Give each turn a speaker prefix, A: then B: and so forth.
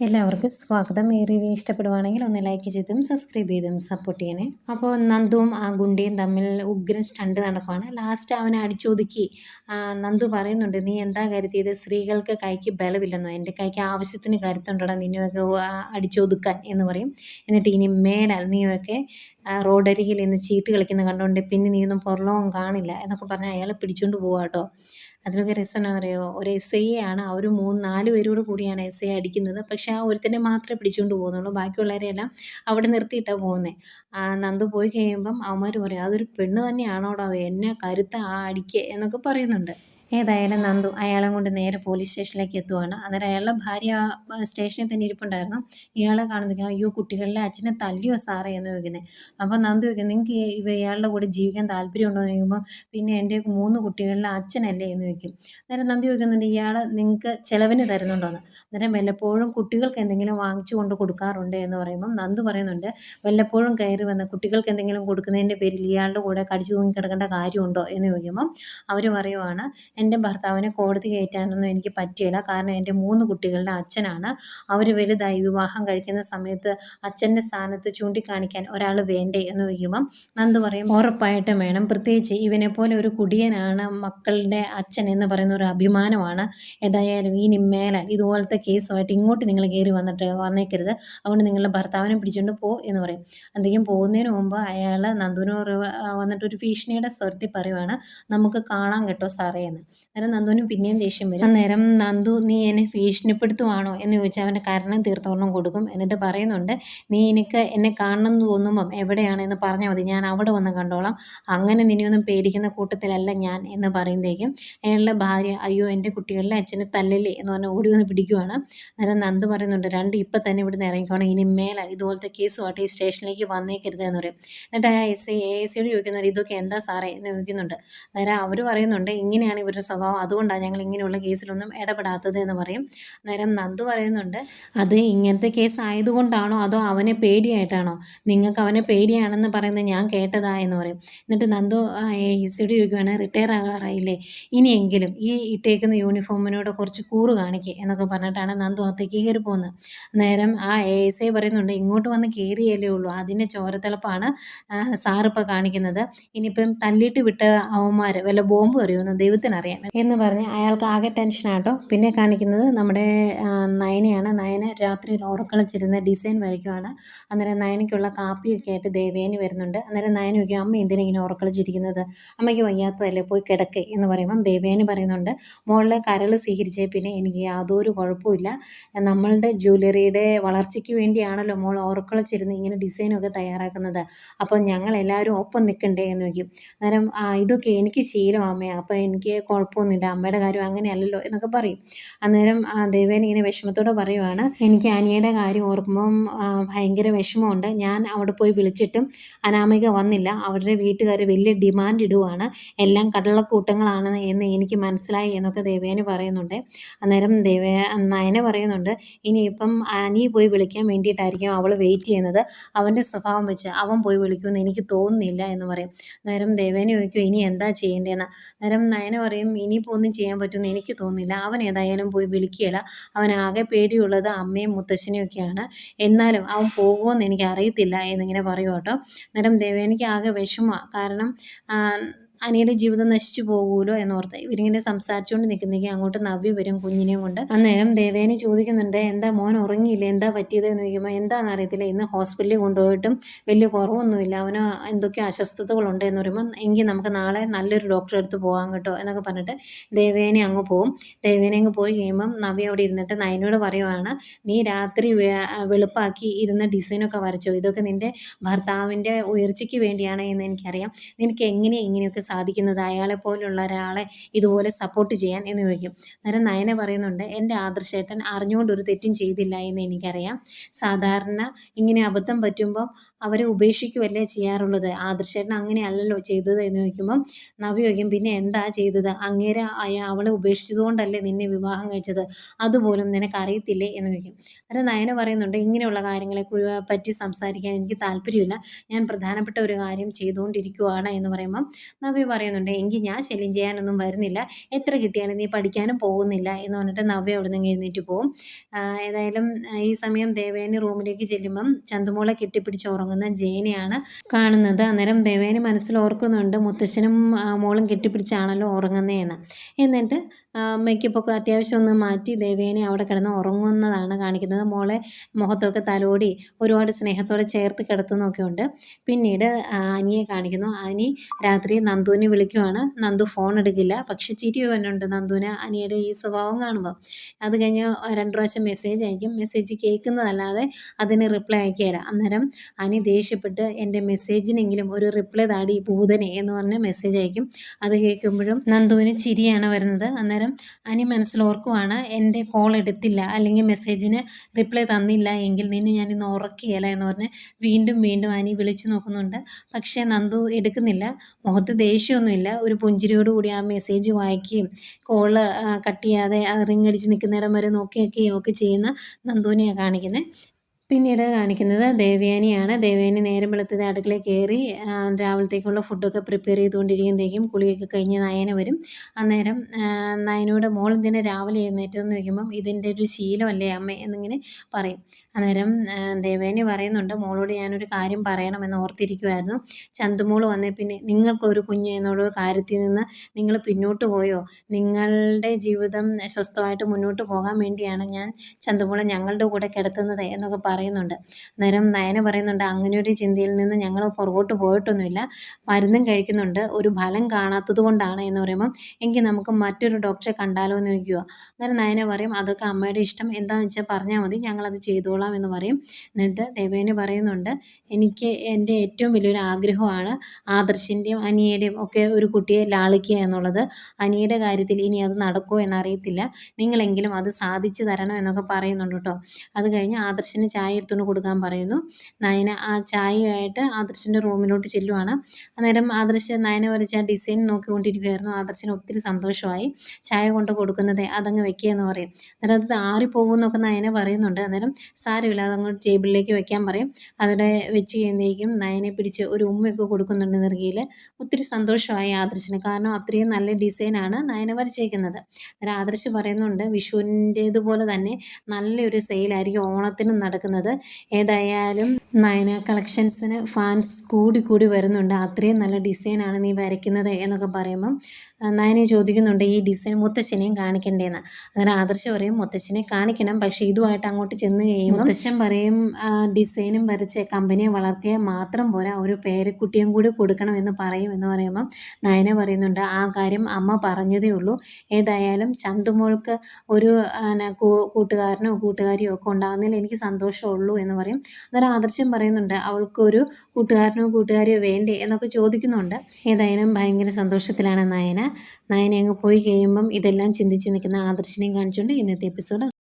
A: എല്ലാവർക്കും സ്വാഗതം. ഈ റിവ്യൂ ഇഷ്ടപ്പെടുവാണെങ്കിൽ ഒന്ന് ലൈക്ക് ചെയ്തും സബ്സ്ക്രൈബ് ചെയ്തും സപ്പോർട്ട് ചെയ്യണേ. അപ്പോൾ നന്ദുവും ആ ഗുണ്ടിയും തമ്മിൽ ഉഗ്രൻ സ്റ്റണ്ട് നടക്കുവാണ്. ലാസ്റ്റ് അവനെ അടിച്ചൊതുക്കി. നന്ദു പറയുന്നുണ്ട് നീ എന്താ കരുതിയത്? സ്ത്രീകൾക്ക് കൈക്ക് ബലമില്ലെന്നോ? എന്റെ കൈക്ക് ആവശ്യത്തിന് കരുത്തുണ്ടടാ നിന്നെയൊക്കെ അടിച്ചൊതുക്കാൻ എന്ന് പറയും. എന്നിട്ട് ഇനി മേലാൽ നീയൊക്കെ റോഡരികിൽ ഇന്ന് ചീട്ട് കളിക്കുന്ന കണ്ടുകൊണ്ട് പിന്നെ നീയൊന്നും പുറലോകം കാണില്ല എന്നൊക്കെ പറഞ്ഞ് അയാളെ പിടിച്ചുകൊണ്ട് പോവാട്ടോ അതിനൊക്കെ രസം പറയുമോ ഒരു എസ് ഐ ആണ് അവർ മൂന്ന് നാല് പേരോട് കൂടിയാണ് എസ് ഐ അടിക്കുന്നത്. പക്ഷെ ആ ഒരുത്തനെ മാത്രമേ പിടിച്ചുകൊണ്ട് പോകുന്നുള്ളൂ. ബാക്കിയുള്ളവരെല്ലാം അവിടെ നിർത്തിയിട്ടാണ് പോകുന്നത് ആ നന്ദു പോയി കഴിയുമ്പം അവന്മാർ പറയും അതൊരു പെണ്ണ് തന്നെയാണോടോ? എന്നെ കരുത്ത ആ അടിക്ക് എന്നൊക്കെ പറയുന്നുണ്ട്. ഏതായാലും നന്ദു അയാളെ കൊണ്ട് നേരെ പോലീസ് സ്റ്റേഷനിലേക്ക് എത്തുവാണ്. അന്നേരം അയാളുടെ ഭാര്യ സ്റ്റേഷനിൽ തന്നെ ഇരിപ്പുണ്ടായിരുന്നു. ഇയാളെ കാണുന്നു അയ്യോ കുട്ടികളിലെ അച്ഛനെ തല്ലിയോ സാറേ എന്ന് ചോദിക്കുന്നത് അപ്പോൾ നന്ദു ചോദിക്കുന്നത് നിങ്ങൾക്ക് ഇവ ഇയാളുടെ കൂടെ ജീവിക്കാൻ താല്പര്യമുണ്ടോ എന്ന് ചോദിക്കുമ്പോൾ പിന്നെ എന്റെ മൂന്ന് കുട്ടികളിലെ അച്ഛനല്ലേ? എന്ന് ചോദിക്കും. അന്നേരം നന്ദി ചോദിക്കുന്നുണ്ട് ഇയാൾ നിങ്ങൾക്ക് ചിലവിന് തരുന്നുണ്ടോയെന്ന് അന്നേരം വല്ലപ്പോഴും കുട്ടികൾക്ക് എന്തെങ്കിലും വാങ്ങിച്ചു കൊണ്ട് കൊടുക്കാറുണ്ട് എന്ന് പറയുമ്പം നന്ദു പറയുന്നുണ്ട് വല്ലപ്പോഴും കയറി വന്ന് കുട്ടികൾക്ക് എന്തെങ്കിലും കൊടുക്കുന്നതിന്റെ പേരിൽ ഇയാളുടെ കൂടെ കടിച്ചു തൂങ്ങി കിടക്കേണ്ട കാര്യമുണ്ടോ? എന്ന് ചോദിക്കുമ്പം അവർ പറയുവാണ് എന്റെ ഭർത്താവിനെ കോടതി കയറ്റാനൊന്നും എനിക്ക് പറ്റിയില്ല. കാരണം എന്റെ മൂന്ന് കുട്ടികളുടെ അച്ഛനാണ്. അവർ വലുതായി വിവാഹം കഴിക്കുന്ന സമയത്ത് അച്ഛന്റെ സ്ഥാനത്ത് ചൂണ്ടിക്കാണിക്കാൻ ഒരാൾ വേണ്ടേ എന്ന് ചോദിക്കുമ്പം നന്ദു പറയും ഉറപ്പായിട്ടും വേണം. പ്രത്യേകിച്ച് ഇവനെ പോലെ ഒരു കുടിയനാണ് മക്കളുടെ അച്ഛൻ എന്ന് പറയുന്ന ഒരു അഭിമാനമാണ്. ഏതായാലും ഇനി മേലാൽ ഇതുപോലത്തെ കേസുമായിട്ട് ഇങ്ങോട്ട് നിങ്ങൾ കയറി വന്നിട്ട് വന്നേക്കരുത്. അതുകൊണ്ട് നിങ്ങളുടെ ഭർത്താവിനെ പിടിച്ചുകൊണ്ട് പോ എന്ന് പറയും. അദ്ദേഹം പോകുന്നതിന് മുമ്പ് അയാൾ നന്ദുവിനോട് വന്നിട്ട് ഒരു ഭീഷണിയുടെ സ്വരത്തിൽ പറയുവാണ് നമുക്ക് കാണാൻ കേട്ടോ സാറേ എന്ന്. അന്നേരം നന്ദുവിന് പിന്നെയും ദേഷ്യം വരും. അന്നേരം നന്ദു നീ എന്നെ ഭീഷണിപ്പെടുത്തുവാണോ? എന്ന് ചോദിച്ചാൽ അവന്റെ കാരണം തീർത്തോളം കൊടുക്കും. എന്നിട്ട് പറയുന്നുണ്ട് നീ എനിക്ക് എന്നെ കാണണം എന്ന് തോന്നുമ്പം എവിടെയാണ്? എന്ന് പറഞ്ഞാൽ മതി. ഞാൻ അവിടെ വന്ന് കണ്ടോളാം. അങ്ങനെ നിന്നെയൊന്നും പേടിക്കുന്ന കൂട്ടത്തിലല്ല ഞാൻ എന്ന് പറയുമ്പോഴേക്കും അയാളുടെ ഭാര്യ അയ്യോ എന്റെ കുട്ടികളിലെ അച്ഛനെ തല്ലല്ലേ? എന്ന് പറഞ്ഞാൽ ഓടി വന്ന് പിടിക്കുവാണ്. അന്നേരം നന്ദു പറയുന്നുണ്ട് രണ്ട് ഇപ്പം തന്നെ ഇവിടുന്ന് ഇറങ്ങിക്കോണം. ഇനി മേലെ. ഇതുപോലത്തെ കേസുമായിട്ട് ഈ സ്റ്റേഷനിലേക്ക് വന്നേക്കരുത് എന്ന് പറയും. എന്നിട്ട് ആ എസ് ഐ എ എസ് സിയോട് ചോദിക്കുന്നവർ ഇതൊക്കെ എന്താ സാറേ? എന്ന് ചോദിക്കുന്നുണ്ട്. അന്നേരം അവർ പറയുന്നുണ്ട് ഇങ്ങനെയാണ് ഇവരുടെ സ്വഭാവം അതുകൊണ്ടാണ് ഞങ്ങൾ ഇങ്ങനെയുള്ള കേസിലൊന്നും ഇടപെടാത്തത് എന്ന് പറയും. നേരം നന്ദു പറയുന്നുണ്ട് അത് ഇങ്ങനത്തെ കേസ് ആയതുകൊണ്ടാണോ അതോ അവനെ പേടിയായിട്ടാണോ? നിങ്ങൾക്ക് അവനെ പേടിയാണെന്ന് പറയുന്നത് ഞാൻ കേട്ടതാ എന്ന് പറയും. എന്നിട്ട് നന്ദു സിയോട് ചോദിക്കുവാണ് റിട്ടയർ ആകാറായില്ലേ? ഇനിയെങ്കിലും ഈ ഇട്ടേക്കുന്ന യൂണിഫോമിനോട് കുറച്ച് കൂറ് കാണിക്കുക എന്നൊക്കെ പറഞ്ഞിട്ടാണ് നന്ദു അകത്തേക്ക് കയറി പോകുന്നത്. നേരം ആ എ എസ് ഐ പറയുന്നുണ്ട് ഇങ്ങോട്ട് വന്ന് കയറിയല്ലേ ഉള്ളൂ. അതിന്റെ ചോരത്തിളപ്പാണ് സാറിപ്പോൾ കാണിക്കുന്നത്. ഇനിയിപ്പം തല്ലിയിട്ട് വിട്ട അവന്മാർ വല്ല ബോംബ് എറിയുമെന്ന് ദൈവത്തിനറിയാം. എന്ന് പറഞ്ഞ് അയാൾക്ക് ആകെ ടെൻഷനാട്ടോ പിന്നെ കാണിക്കുന്നത് നമ്മുടെ നയനയാണ്. നയന രാത്രി ഓറക്കളിച്ചിരുന്ന ഡിസൈൻ വരയ്ക്കുവാണ്. അന്നേരം നയനയ്ക്കുള്ള കാപ്പിയൊക്കെ ആയിട്ട് ദേവേനി വരുന്നുണ്ട്. അന്നേരം നയന ചോദിക്കും അമ്മ എന്തിനാ ഇങ്ങനെ ഉറക്കളിച്ചിരിക്കുന്നത് അമ്മയ്ക്ക് വയ്യാത്തതല്ലേ പോയി കിടക്ക്. എന്ന് പറയുമ്പം ദേവേനി പറയുന്നുണ്ട് മോളിലെ കരൾ സ്വീകരിച്ചേ പിന്നെ എനിക്ക് യാതൊരു കുഴപ്പമില്ല നമ്മളുടെ ജ്വല്ലറിയുടെ വളർച്ചയ്ക്ക് വേണ്ടിയാണല്ലോ മോൾ ഓറക്കളിച്ചിരുന്ന് ഇങ്ങനെ ഡിസൈനൊക്കെ തയ്യാറാക്കുന്നത്. അപ്പോൾ ഞങ്ങൾ എല്ലാവരും ഒപ്പം നിൽക്കണ്ടേ? എന്ന് വയ്ക്കും അന്നേരം ഇതൊക്കെ എനിക്ക് ശീലം അമ്മേ. അപ്പോൾ എനിക്ക് കുഴപ്പമൊന്നുമില്ല അമ്മയുടെ കാര്യം അങ്ങനെയല്ലല്ലോ എന്നൊക്കെ പറയും. അന്നേരം ദേവേൻ ഇങ്ങനെ വിഷമത്തോടെ പറയുവാണ് എനിക്ക് അനിയയുടെ കാര്യം ഓർക്കുമ്പം ഭയങ്കര വിഷമമുണ്ട്. ഞാൻ അവിടെ പോയി വിളിച്ചിട്ടും അനാമിക വന്നില്ല. അവരുടെ വീട്ടുകാർ വലിയ ഡിമാൻഡ് ഇടുവാണ്. എല്ലാം കടലക്കൂട്ടങ്ങളാണ് എന്ന് എനിക്ക് മനസ്സിലായി എന്നൊക്കെ ദേവേന് പറയുന്നുണ്ട്. അന്നേരം ദേവേ നയന പറയുന്നുണ്ട് ഇനിയിപ്പം അനി പോയി വിളിക്കാൻ വേണ്ടിയിട്ടായിരിക്കും അവൾ വെയിറ്റ് ചെയ്യുന്നത്. അവന്റെ സ്വഭാവം വെച്ച് അവൻ പോയി വിളിക്കുമെന്ന് എനിക്ക് തോന്നുന്നില്ല എന്ന് പറയും. നേരം ദേവേനെ ചോദിക്കും ഇനി എന്താ ചെയ്യേണ്ടതെന്ന് നേരം നയന പറയും ഇനിയിപ്പോൾ ഒന്നും ചെയ്യാൻ പറ്റുമെന്ന് എനിക്ക് തോന്നുന്നില്ല. അവൻ ഏതായാലും പോയി വിളിക്കുകയില്ല. അവൻ ആകെ പേടിയുള്ളത് അമ്മയും മുത്തശ്ശനെയും ഒക്കെയാണ് എന്നാലും അവൻ പോകുമെന്ന് എനിക്ക് അറിയത്തില്ല എന്നിങ്ങനെ പറയും കേട്ടോ. അന്നേരം ദേവേനിക്ക് ആകെ വിഷമമാണ് കാരണം അനിയുടെ ജീവിതം നശിച്ചു പോകുമല്ലോ എന്നോർത്ത് ഇവരിങ്ങനെ സംസാരിച്ചുകൊണ്ട് നിൽക്കുന്നെങ്കിൽ അങ്ങോട്ട് നവ്യ വരും കുഞ്ഞിനെയും കൊണ്ട്. അന്നേരം ദേവേനെ ചോദിക്കുന്നുണ്ട് എന്താ മോൻ ഉറങ്ങിയില്ല? എന്താ പറ്റിയത്? എന്ന് ചോദിക്കുമ്പോൾ എന്താണെന്ന് അറിയത്തില്ല. ഇന്ന് ഹോസ്പിറ്റലിൽ കൊണ്ടുപോയിട്ടും വലിയ കുറവൊന്നുമില്ല. അവന് എന്തൊക്കെ അസ്വസ്ഥതകളുണ്ട്? എന്ന് പറയുമ്പോൾ എങ്കിൽ നമുക്ക് നാളെ നല്ലൊരു ഡോക്ടറെ അടുത്ത് പോകാൻ കേട്ടോ എന്നൊക്കെ പറഞ്ഞിട്ട് ദേവേനെ അങ്ങ് പോവും. ദേവേനെ അങ്ങ് പോയി കഴിയുമ്പം നവ്യ അവിടെ ഇരുന്നിട്ട് നയനോട് പറയുവാണ് നീ രാത്രി വെളുപ്പാക്കി ഇരുന്ന ഡിസൈനൊക്കെ വരച്ചോ. ഇതൊക്കെ നിന്റെ ഭർത്താവിന്റെ ഉയർച്ചയ്ക്ക് വേണ്ടിയാണ് എന്ന് എനിക്കറിയാം. നിനക്ക് എങ്ങനെ ഇങ്ങനെയൊക്കെ സാധിക്കുന്നത്. അയാളെ പോലുള്ള ഒരാളെ ഇതുപോലെ സപ്പോർട്ട് ചെയ്യാൻ എന്ന് ചോദിക്കും. അന്നേരം നയന പറയുന്നുണ്ട് എന്റെ ആദർശേട്ടൻ അറിഞ്ഞുകൊണ്ട് ഒരു തെറ്റും ചെയ്തില്ല എന്ന് എനിക്കറിയാം. സാധാരണ ഇങ്ങനെ അബദ്ധം പറ്റുമ്പം അവരെ ഉപേക്ഷിക്കുകയല്ലേ ചെയ്യാറുള്ളത്? ആദർശേട്ടൻ അങ്ങനെയല്ലല്ലോ ചെയ്തത് എന്ന് ചോദിക്കുമ്പം നവി ചോദിക്കും പിന്നെ എന്താ ചെയ്തത്? അങ്ങേരെ അവളെ ഉപേക്ഷിച്ചതുകൊണ്ടല്ലേ നിന്നെ വിവാഹം കഴിച്ചത്? അതുപോലും നിനക്ക് അറിയത്തില്ലേ എന്ന് ചോദിക്കും. അന്നേരം നയന പറയുന്നുണ്ട് ഇങ്ങനെയുള്ള കാര്യങ്ങളെ പറ്റി സംസാരിക്കാൻ എനിക്ക് താല്പര്യമില്ല. ഞാൻ പ്രധാനപ്പെട്ട ഒരു കാര്യം ചെയ്തുകൊണ്ടിരിക്കുവാണ് എന്ന് പറയുമ്പം നവ്യ പറയുന്നുണ്ട് എങ്കിൽ ഞാൻ ശല്യം ചെയ്യാനൊന്നും വരുന്നില്ല. എത്ര കിട്ടിയാലും നീ പഠിക്കാനും പോകുന്നില്ല എന്ന് പറഞ്ഞിട്ട് നവ്യ അവിടെ നിന്ന് എഴുന്നേറ്റ് പോകും ഏതായാലും ഈ സമയം ദേവേനി റൂമിലേക്ക് ചെല്ലുമ്പം ചന്തുമോളെ കെട്ടിപ്പിടിച്ച് ഉറങ്ങുന്ന ജയനെയാണ് കാണുന്നത്. അന്നേരം ദേവേനെ മനസ്സിൽ ഓർക്കുന്നുണ്ട് മുത്തശ്ശനും മോളും കെട്ടിപ്പിടിച്ചാണല്ലോ ഉറങ്ങുന്നതെന്ന് എന്നിട്ട് മേക്കപ്പ് ഒക്കെ അത്യാവശ്യം ഒന്ന് മാറ്റി ദേവേനെ അവിടെ കിടന്ന് ഉറങ്ങുന്നതാണ് കാണിക്കുന്നത്. മോളെ മുഖത്തൊക്കെ തലോടി ഒരുപാട് സ്നേഹത്തോടെ ചേർത്ത് കിടത്തുന്നൊക്കെ ഉണ്ട്. പിന്നീട് അനിയെ കാണിക്കുന്നു. അനി രാത്രി നന്ദുവിനെ വിളിക്കുവാണ്. നന്ദു ഫോൺ എടുക്കില്ല. പക്ഷെ ചിരി വരുന്നുണ്ട് നന്ദുവിന്. അനിയുടെ ഈ സ്വഭാവം കാണുമ്പോൾ അത് കഴിഞ്ഞ് രണ്ട് പ്രാവശ്യം മെസ്സേജ് അയക്കും. മെസ്സേജ് കേൾക്കുന്നതല്ലാതെ അതിന് റിപ്ലൈ അയക്കുകയില്ല. അന്നേരം അനി ദേഷ്യപ്പെട്ട് എന്റെ മെസ്സേജിനെങ്കിലും ഒരു റിപ്ലൈ താടി ഭൂതനെ എന്ന് പറഞ്ഞ് മെസ്സേജ് അയക്കും. അത് കേൾക്കുമ്പോഴും നന്ദുവിന് ചിരിയാണ് വരുന്നത്. അന്നേരം അനി മനസ്സിലോർക്കുവാണ് എന്റെ കോൾ എടുത്തില്ല അല്ലെങ്കിൽ മെസ്സേജിന് റിപ്ലൈ തന്നില്ല എങ്കിൽ നിന്നെ ഞാൻ ഇന്ന് ഉറക്കിയല്ല എന്ന് പറഞ്ഞ് വീണ്ടും വീണ്ടും അനി വിളിച്ചു നോക്കുന്നുണ്ട്. പക്ഷേ നന്ദു എടുക്കുന്നില്ല മുഖത്ത് ദേഷ്യമൊന്നുമില്ല. ഒരു പുഞ്ചിരിയോടുകൂടി ആ മെസ്സേജ് വായിക്കുകയും കോൾ കട്ട് ചെയ്യാതെ റിങ് അടിച്ച് നിൽക്കുന്നിടം വരെ നോക്കിയൊക്കെയും ഒക്കെ ചെയ്യുന്ന നന്ദുവിനെയാണ് കാണിക്കുന്നത് പിന്നീട് കാണിക്കുന്നത് ദേവയാനിയാണ്. ദേവയാനി നേരം വെളുത്തത് അടുക്കളയിൽ കയറി രാവിലത്തേക്കുള്ള ഫുഡൊക്കെ പ്രിപ്പയർ ചെയ്തുകൊണ്ടിരിക്കുമ്പോഴത്തേക്കും കുളിയൊക്കെ കഴിഞ്ഞ് നയന വരും. അന്നേരം നയനയുടെ മോൾ എന്തിനാ രാവിലെ എഴുന്നേറ്റതെന്ന് ചോദിക്കുമ്പം ഇതിന്റെ ഒരു ശീലമല്ലേ അമ്മ എന്നിങ്ങനെ പറയും. അന്നേരം ദേവേനി പറയുന്നുണ്ട് മോളോട് ഞാനൊരു കാര്യം പറയണമെന്ന് ഓർത്തിരിക്കുമായിരുന്നു ചന്തുമോൾ വന്നേ പിന്നെ നിങ്ങൾക്കൊരു കുഞ്ഞ് എന്നുള്ള കാര്യത്തിൽ നിന്ന് നിങ്ങൾ പിന്നോട്ട് പോയോ? നിങ്ങളുടെ ജീവിതം സ്വസ്ഥമായിട്ട് മുന്നോട്ട് പോകാൻ വേണ്ടിയാണ് ഞാൻ ചന്തുമോളെ ഞങ്ങളുടെ കൂടെ കിടത്തുന്നത് എന്നൊക്കെ പറയുന്നുണ്ട്. അന്നേരം നയന പറയുന്നുണ്ട് അങ്ങനെ ഒരു ചിന്തയിൽ നിന്ന് ഞങ്ങൾ പുറകോട്ട് പോയിട്ടൊന്നുമില്ല. മരുന്നും കഴിക്കുന്നുണ്ട്. ഒരു ഫലം കാണാത്തത് കൊണ്ടാണ് എന്ന് പറയുമ്പം എങ്കിൽ നമുക്ക് മറ്റൊരു ഡോക്ടറെ കണ്ടാലോ എന്ന് ചോദിക്കുക. അന്നേരം നയന പറയും അതൊക്കെ അമ്മയുടെ ഇഷ്ടം. എന്താണെന്ന് വെച്ചാൽ പറഞ്ഞാൽ മതി. ഞങ്ങളത് ചെയ്തോളാം എന്ന് പറയും. എന്നിട്ട് ദേവേനെ പറയുന്നുണ്ട് എനിക്ക് എന്റെ ഏറ്റവും വലിയൊരു ആഗ്രഹമാണ് ആദർശിന്റെയും അനിയുടെയും ഒക്കെ ഒരു കുട്ടിയെ ലാളിക്കുക എന്നുള്ളത്. അനിയുടെ കാര്യത്തിൽ ഇനി അത് നടക്കുമോ എന്നറിയത്തില്ല. നിങ്ങളെങ്കിലും അത് സാധിച്ചു തരണം എന്നൊക്കെ പറയുന്നുണ്ട് കേട്ടോ. അത് കഴിഞ്ഞ് ആദർശിന് എടുത്തുകൊണ്ട് കൊടുക്കാൻ പറയുന്നു. നയന ആ ചായയുമായിട്ട് ആദർശിന്റെ റൂമിലോട്ട് ചെല്ലുവാണ്. അന്നേരം ആദർശ് നയന വരച്ച ഡിസൈൻ നോക്കിക്കൊണ്ടിരിക്കുകയായിരുന്നു ആദർശിന് ഒത്തിരി സന്തോഷമായി. ചായ കൊണ്ട് കൊടുക്കുന്നത് അതങ്ങ് വെക്കുക എന്ന് പറയും. അന്നേരം അത് ആറിപ്പോകുമെന്നൊക്കെ നയന പറയുന്നുണ്ട്. അന്നേരം സാരമില്ല അതങ്ങോട്ട് ടേബിളിലേക്ക് വെക്കാൻ പറയും. അവിടെ വെച്ച് കഴിയുമ്പോഴേക്കും നയനെ പിടിച്ച് ഒരു ഉമ്മയൊക്കെ കൊടുക്കുന്നുണ്ട് നെറുകയിൽ. ഒത്തിരി സന്തോഷമായി ആദർശിന്. കാരണം അത്രയും നല്ല ഡിസൈനാണ് നയന വരച്ചേക്കുന്നത്. അന്നേരം ആദർശ് പറയുന്നുണ്ട് വിഷുവിന്റേതുപോലെ തന്നെ നല്ലൊരു സെയിലായിരിക്കും. ഓണത്തിനും നടക്കുന്നത് ഏതായാലും നയന കളക്ഷൻസിന് ഫാൻസ് കൂടി കൂടി വരുന്നുണ്ട്. അത്രയും നല്ല ഡിസൈനാണ് നീ വരയ്ക്കുന്നത് എന്നൊക്കെ പറയുമ്പം നയനെ ചോദിക്കുന്നുണ്ട് ഈ ഡിസൈൻ മുത്തശ്ശനെയും കാണിക്കണ്ടേന്ന്. അങ്ങനെ ആദർശ് പറയും മുത്തശ്ശനെ കാണിക്കണം പക്ഷേ ഇതുമായിട്ട് അങ്ങോട്ട് ചെന്ന് കഴിയുമ്പോൾ മുത്തശ്ശൻ പറയും ഡിസൈനും വരച്ച് കമ്പനിയെ വളർത്തിയാൽ മാത്രം പോരാ ഒരു പേരക്കുട്ടിയും കൂടി കൊടുക്കണം എന്ന് പറയും എന്ന് പറയുമ്പം നയന പറയുന്നുണ്ട് ആ കാര്യം അമ്മ പറഞ്ഞതേ ഉള്ളൂ. ഏതായാലും ചന്തുമോൾക്ക് ഒരു കൂട്ടുകാരനോ കൂട്ടുകാരിയോ ഒക്കെ ഉണ്ടാകുന്നതിൽ എനിക്ക് സന്തോഷമുള്ളൂ എന്ന് പറയും. അന്നേരം ആദർശം പറയുന്നുണ്ട് അവൾക്കൊരു കൂട്ടുകാരനോ കൂട്ടുകാരിയോ വേണ്ടേ? എന്നൊക്കെ ചോദിക്കുന്നുണ്ട്. ഏതായാലും ഭയങ്കര സന്തോഷത്തിലാണ് നയന. നയന അങ്ങ് പോയി കഴിയുമ്പം ഇതെല്ലാം ചിന്തിച്ച് നിൽക്കുന്ന ആദർശിനെയും കാണിച്ചുകൊണ്ട് ഇന്നത്തെ എപ്പിസോഡ്